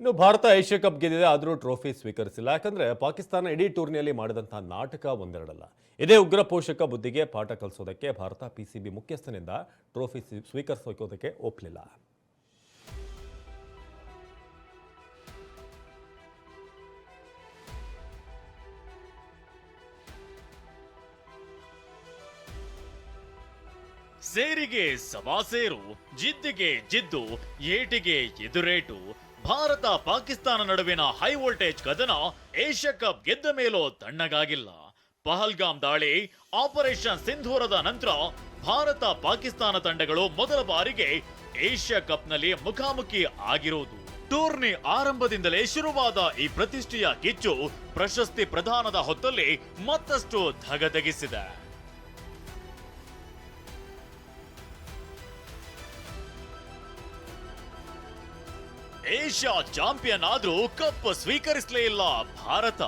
ಇನ್ನು Bharat Asia cup ಗೆದ್ದಿದೆ, ಆದರೂ ಟ್ರೋಫಿ ಸ್ವೀಕರಿಸಿಲ್ಲ. ಯಾಕಂದ್ರೆ ಪಾಕಿಸ್ತಾನ ಇಡೀ ಟೂರ್ನಿಯಲ್ಲಿ ಮಾಡಿದಂಥ ನಾಟಕ ಒಂದೆರಡಲ್ಲ. ಇದೇ ಉಗ್ರ ಪೋಷಕ ಬುದ್ಧಿಗೆ ಪಾಠ ಕಲಿಸೋದಕ್ಕೆ ಭಾರತ ಪಿಸಿಬಿ ಮುಖ್ಯಸ್ಥನಿಂದ ಟ್ರೋಫಿ ಸ್ವೀ- ಸ್ವೀಕರಿಸೋದಕ್ಕೆ ಒಪ್ಪಲಿಲ್ಲ ಸೇರಿಗೆ ಸವಾಸೇರು, ಜಿದ್ದಿಗೆ ಜಿದ್ದು, ಏಟಿಗೆ ಎದುರೇಟು ಭಾರತ ಪಾಕಿಸ್ತಾನ ನಡುವಿನ ಹೈ ವೋಲ್ಟೇಜ್ ಕದನ ಏಷ್ಯಾ ಕಪ್ ಗೆದ್ದ ಮೇಲೂ ತಣ್ಣಗಾಗಿಲ್ಲ. ಪಹಲ್ಗಾಮ್ ದಾಳಿ ಆಪರೇಷನ್ ಸಿಂಧೂರದ ನಂತರ ಭಾರತ ಪಾಕಿಸ್ತಾನ ತಂಡಗಳು ಮೊದಲ ಬಾರಿಗೆ ಏಷ್ಯಾ ಕಪ್ನಲ್ಲಿ ಮುಖಾಮುಖಿ ಆಗಿರುವುದು ಟೂರ್ನಿ ಆರಂಭದಿಂದಲೇ ಶುರುವಾದ ಈ ಪ್ರತಿಷ್ಠೆಯ ಕಿಚ್ಚು ಪ್ರಶಸ್ತಿ ಪ್ರದಾನದ ಹೊತ್ತಲ್ಲಿ ಮತ್ತಷ್ಟು ಧಗಧಗಿಸಿದೆ. ಏಷ್ಯಾ ಚಾಂಪಿಯನ್ ಆದ್ರೂ ಕಪ್ ಸ್ವೀಕರಿಸಲೇ ಇಲ್ಲ, ಭಾರತ.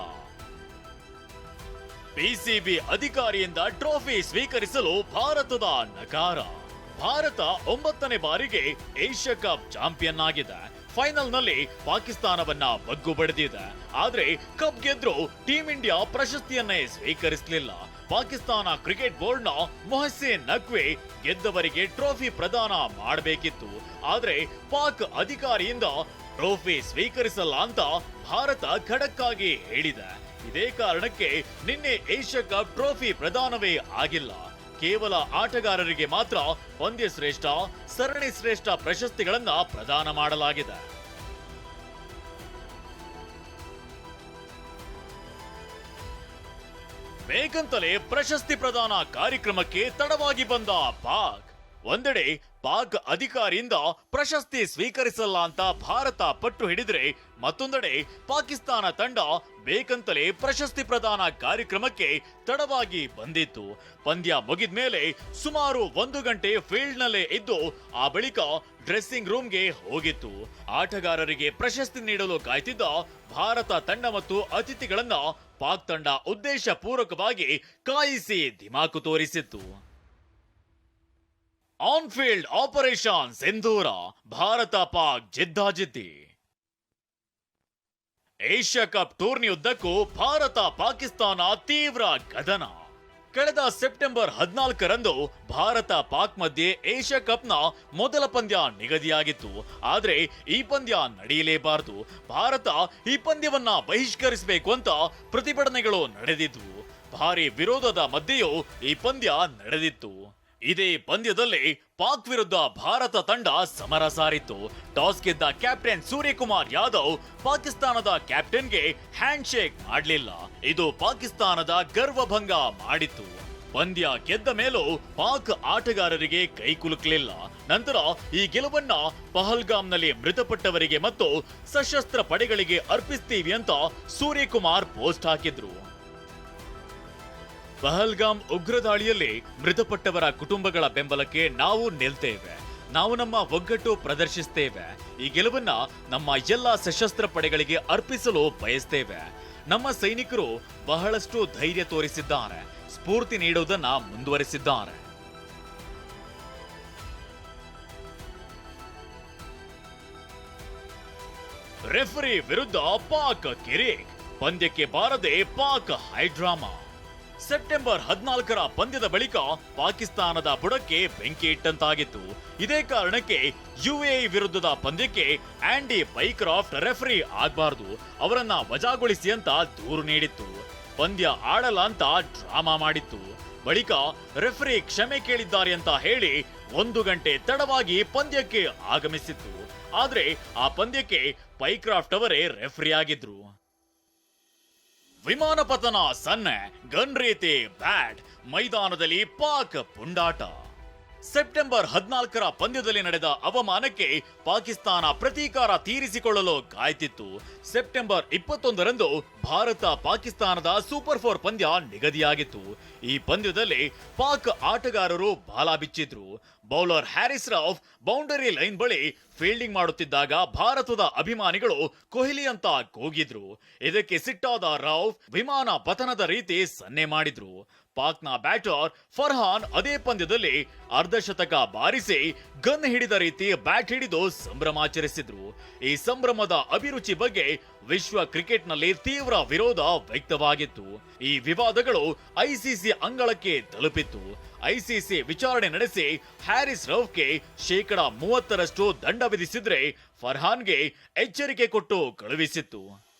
ಪಿಸಿಬಿ ಅಧಿಕಾರಿಯಿಂದ ಟ್ರೋಫಿ ಸ್ವೀಕರಿಸಲು ಭಾರತದ ನಕಾರ. ಭಾರತ ಒಂಬತ್ತನೇ ಬಾರಿಗೆ ಏಷ್ಯಾ ಕಪ್ ಚಾಂಪಿಯನ್ ಆಗಿದೆ. ಫೈನಲ್ನಲ್ಲಿ ಪಾಕಿಸ್ತಾನವನ್ನ ಬಗ್ಗು ಬಡಿದಿದೆ. ಆದ್ರೆ ಕಪ್ ಗೆದ್ರು ಟೀಂ ಇಂಡಿಯಾ ಪ್ರಶಸ್ತಿಯನ್ನೇ ಸ್ವೀಕರಿಸಲಿಲ್ಲ. ಪಾಕಿಸ್ತಾನ ಕ್ರಿಕೆಟ್ ಬೋರ್ಡ್ನ ಮೊಹಸಿನ್ ನಕ್ವಿ ಗೆದ್ದವರಿಗೆ ಟ್ರೋಫಿ ಪ್ರದಾನ ಮಾಡಬೇಕಿತ್ತು. ಆದರೆ ಪಾಕ್ ಅಧಿಕಾರಿಯಿಂದ ಟ್ರೋಫಿ ಸ್ವೀಕರಿಸಲ್ಲ ಅಂತ ಭಾರತ ಖಡಕ್ ಆಗಿ ಹೇಳಿದೆ. ಇದೇ ಕಾರಣಕ್ಕೆ ನಿನ್ನೆ ಏಷ್ಯಾ ಕಪ್ ಟ್ರೋಫಿ ಪ್ರದಾನವೇ ಆಗಿಲ್ಲ. ಕೇವಲ ಆಟಗಾರರಿಗೆ ಮಾತ್ರ ಪಂದ್ಯ ಶ್ರೇಷ್ಠ, ಸರಣಿ ಶ್ರೇಷ್ಠ ಪ್ರಶಸ್ತಿಗಳನ್ನ ಪ್ರದಾನ ಮಾಡಲಾಗಿದೆ. ಬೇಗಂತಲೇ ಪ್ರಶಸ್ತಿ ಪ್ರದಾನ ಕಾರ್ಯಕ್ರಮಕ್ಕೆ ತಡವಾಗಿ ಬಂದ ಪಾಕ್. ಒಂದೆಡೆ ಪಾಕ್ ಅಧಿಕಾರಿಯಿಂದ ಪ್ರಶಸ್ತಿ ಸ್ವೀಕರಿಸಲ್ಲ ಅಂತ ಭಾರತ ಪಟ್ಟು ಹಿಡಿದ್ರೆ ಮತ್ತೊಂದೆಡೆ ಪಾಕಿಸ್ತಾನ ತಂಡ ಬೇಕಂತಲೇ ಪ್ರಶಸ್ತಿ ಪ್ರದಾನ ಕಾರ್ಯಕ್ರಮಕ್ಕೆ ತಡವಾಗಿ ಬಂದಿತ್ತು. ಪಂದ್ಯ ಮುಗಿದ ಮೇಲೆ ಸುಮಾರು ಒಂದು ಗಂಟೆ ಫೀಲ್ಡ್ ನಲ್ಲೇ ಇದ್ದು ಆ ಬಳಿಕ ಡ್ರೆಸ್ಸಿಂಗ್ ರೂಮ್ಗೆ ಹೋಗಿತ್ತು. ಆಟಗಾರರಿಗೆ ಪ್ರಶಸ್ತಿ ನೀಡಲು ಕಾಯ್ತಿದ್ದ ಭಾರತ ತಂಡ ಮತ್ತು ಅತಿಥಿಗಳನ್ನ ಪಾಕ್ ತಂಡ ಉದ್ದೇಶ ಪೂರ್ವಕವಾಗಿ ಕಾಯಿಸಿ ದಿಮಾಕು ತೋರಿಸಿತ್ತು. On field operation Sindoor Bharat Pak ಜಿದ್ದಾಜಿದ್ದಿ Asia cup ಟೂರ್ನಿಯುದ್ದಕ್ಕೂ ಭಾರತ ಪಾಕಿಸ್ತಾನ ತೀವ್ರ ಕದನ ಕಳೆದ ಸೆಪ್ಟೆಂಬರ್ ಹದಿನಾಲ್ಕರಂದು ಭಾರತ ಪಾಕ್ ಮಧ್ಯೆ ಏಷ್ಯಾ ಕಪ್ನ ಮೊದಲ ಪಂದ್ಯ ನಿಗದಿಯಾಗಿತ್ತು. ಆದರೆ ಈ ಪಂದ್ಯ ನಡೆಯಲೇಬಾರದು. ಭಾರತ ಈ ಪಂದ್ಯವನ್ನ ಬಹಿಷ್ಕರಿಸಬೇಕು ಅಂತ ಪ್ರತಿಭಟನೆಗಳು ನಡೆದಿದ್ವು. ಭಾರಿ ವಿರೋಧದ ಮಧ್ಯೆಯೂ ಈ ಪಂದ್ಯ ನಡೆದಿತ್ತು. ಇದೇ ಪಂದ್ಯದಲ್ಲಿ ಪಾಕ್ ವಿರುದ್ಧ ಭಾರತ ತಂಡ ಸಮರ ಸಾರಿತ್ತು. ಟಾಸ್ ಗೆದ್ದ ಕ್ಯಾಪ್ಟನ್ ಸೂರ್ಯಕುಮಾರ್ ಯಾದವ್ ಪಾಕಿಸ್ತಾನದ ಕ್ಯಾಪ್ಟನ್ಗೆ ಹ್ಯಾಂಡ್ ಶೇಕ್ ಮಾಡಲಿಲ್ಲ. ಇದು ಪಾಕಿಸ್ತಾನದ ಗರ್ವಭಂಗ ಮಾಡಿತ್ತು. ಪಂದ್ಯ ಗೆದ್ದ ಮೇಲೂ ಪಾಕ್ ಆಟಗಾರರಿಗೆ ಕೈ ಕುಲುಕಲಿಲ್ಲ. ನಂತರ ಈ ಗೆಲುವನ್ನ ಪಹಲ್ಗಾಮ್ನಲ್ಲಿ ಮೃತಪಟ್ಟವರಿಗೆ ಮತ್ತು ಸಶಸ್ತ್ರ ಪಡೆಗಳಿಗೆ ಅರ್ಪಿಸ್ತೀವಿ ಅಂತ ಸೂರ್ಯಕುಮಾರ್ ಪೋಸ್ಟ್ ಹಾಕಿದ್ರು. ಪಹಲ್ಗಾಮ್ ಉಗ್ರ ದಾಳಿಯಲ್ಲಿ ಮೃತಪಟ್ಟವರ ಕುಟುಂಬಗಳ ಬೆಂಬಲಕ್ಕೆ ನಾವು ನಿಲ್ತೇವೆ. ನಾವು ನಮ್ಮ ಒಗ್ಗಟ್ಟು ಪ್ರದರ್ಶಿಸ್ತೇವೆ. ಈ ಗೆಲುವನ್ನ ನಮ್ಮ ಎಲ್ಲ ಸಶಸ್ತ್ರ ಪಡೆಗಳಿಗೆ ಅರ್ಪಿಸಲು ಬಯಸ್ತೇವೆ. ನಮ್ಮ ಸೈನಿಕರು ಬಹಳಷ್ಟು ಧೈರ್ಯ ತೋರಿಸಿದ್ದಾರೆ. ಸ್ಫೂರ್ತಿ ನೀಡುವುದನ್ನ ಮುಂದುವರಿಸಿದ್ದಾರೆ. ರೆಫರಿ ವಿರುದ್ಧ ಪಾಕ್ ಕಿರಿಕ್. ಪಂದ್ಯಕ್ಕೆ ಬಾರದೆ ಪಾಕ್ ಹೈಡ್ರಾಮಾ. ಸೆಪ್ಟೆಂಬರ್ ಹದಿನಾಲ್ಕರ ಪಂದ್ಯದ ಬಳಿಕ ಪಾಕಿಸ್ತಾನದ ಬುಡಕ್ಕೆ ಬೆಂಕಿ ಇಟ್ಟಂತಾಗಿತ್ತು ಇದೇ ಕಾರಣಕ್ಕೆ ಯುಎಇ ವಿರುದ್ಧದ ಪಂದ್ಯಕ್ಕೆ ಆಂಡಿ ಬೈಕ್ರಾಫ್ಟ್ ರೆಫರಿ ಆಗಬಾರದು, ಅವರನ್ನ ವಜಾಗೊಳಿಸಿ ಅಂತ ದೂರು ನೀಡಿತ್ತು. ಪಂದ್ಯ ಆಡಲ್ಲ ಅಂತ ಡ್ರಾಮಾ ಮಾಡಿತ್ತು. ಬಳಿಕ ರೆಫರಿ ಕ್ಷಮೆ ಕೇಳಿದ್ದಾರೆ ಅಂತ ಹೇಳಿ ಒಂದು ಗಂಟೆ ತಡವಾಗಿ ಪಂದ್ಯಕ್ಕೆ ಆಗಮಿಸಿತ್ತು. ಆದರೆ ಆ ಪಂದ್ಯಕ್ಕೆ ಪೈಕ್ರಾಫ್ಟ್ ಅವರೇ ರೆಫರಿ ಆಗಿದ್ರು. ವಿಮಾನ ಪತನ ಸನ್ನೆ ಗನ್ ರೀತಿ ಬ್ಯಾಟ್ ಮೈದಾನದಲ್ಲಿ ಪಾಕ್ ಪುಂಡಾಟ ಸೆಪ್ಟೆಂಬರ್ ಹದಿನಾಲ್ಕರ ಪಂದ್ಯದಲ್ಲಿ ನಡೆದ ಅವಮಾನಕ್ಕೆ ಪಾಕಿಸ್ತಾನ ಪ್ರತೀಕಾರ ತೀರಿಸಿಕೊಳ್ಳಲು ಕಾಯ್ತಿತ್ತು. ಸೆಪ್ಟೆಂಬರ್ ಇಪ್ಪತ್ತೊಂದರಂದು ಭಾರತ ಪಾಕಿಸ್ತಾನದ ಸೂಪರ್ ಫೋರ್ ಪಂದ್ಯ ನಿಗದಿಯಾಗಿತ್ತು. ಈ ಪಂದ್ಯದಲ್ಲಿ ಪಾಕ್ ಆಟಗಾರರು ಬಾಲ ಬಿಚ್ಚಿದ್ರು. Bowler Haris Rauf boundary line ಬಳಿ ಫೀಲ್ಡಿಂಗ್ ಮಾಡುತ್ತಿದ್ದಾಗ ಭಾರತದ ಅಭಿಮಾನಿಗಳು ಕೊಹ್ಲಿ ಅಂತ ಕೂಗಿದ್ರು. ಇದಕ್ಕೆ ಸಿಟ್ಟಾದ ರಾವ್ ವಿಮಾನ ಪತನದ ರೀತಿ ಸನ್ನೆ ಮಾಡಿದ್ರು. ಪಾಕ್ನ ಬ್ಯಾಟರ್ ಫರ್ಹಾನ್ ಅದೇ ಪಂದ್ಯದಲ್ಲಿ ಅರ್ಧಶತಕ ಬಾರಿಸಿ ಗನ್ ಹಿಡಿದ ರೀತಿ ಬ್ಯಾಟ್ ಹಿಡಿದು ಸಂಭ್ರಮಾಚರಿಸಿದ್ರು ಈ ಸಂಭ್ರಮದ ಅಭಿರುಚಿ ಬಗ್ಗೆ ವಿಶ್ವ ಕ್ರಿಕೆಟ್ನಲ್ಲಿ ತೀವ್ರ ವಿರೋಧ ವ್ಯಕ್ತವಾಗಿತ್ತು. ಈ ವಿವಾದಗಳು ಐಸಿಸಿ ಅಂಗಳಕ್ಕೆ ತಲುಪಿತ್ತು. ಐಸಿಸಿ ವಿಚಾರಣೆ ನಡೆಸಿ ಹ್ಯಾರಿಸ್ ರೌಫ್ಗೆ ಶೇಕಡ ಮೂವತ್ತರಷ್ಟು ದಂಡ ವಿಧಿಸಿದ್ರೆ ಫರ್ಹಾನ್ಗೆ ಎಚ್ಚರಿಕೆ ಕೊಟ್ಟು ಕಳುಹಿಸಿತ್ತು.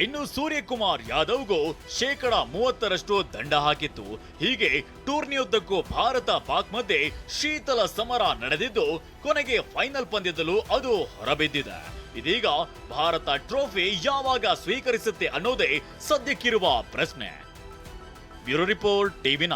ಇನ್ನು ಸೂರ್ಯಕುಮಾರ್ ಯಾದವ್ಗೂ ಶೇಕಡ ಮೂವತ್ತರಷ್ಟು ದಂಡ ಹಾಕಿತ್ತು. ಹೀಗೆ ಟೂರ್ನಿಯುದ್ದಕ್ಕೂ ಭಾರತ ಪಾಕ್ ಮಧ್ಯೆ ಶೀತಲ ಸಮರ ನಡೆದಿದ್ದು, ಕೊನೆಗೆ ಫೈನಲ್ ಪಂದ್ಯದಲ್ಲೂ ಅದು ಹೊರಬಿದ್ದಿದೆ. ಇದೀಗ ಭಾರತ ಟ್ರೋಫಿ ಯಾವಾಗ ಸ್ವೀಕರಿಸುತ್ತೆ ಅನ್ನೋದೇ ಸದ್ಯಕ್ಕಿರುವ ಪ್ರಶ್ನೆ. Bureau report, TV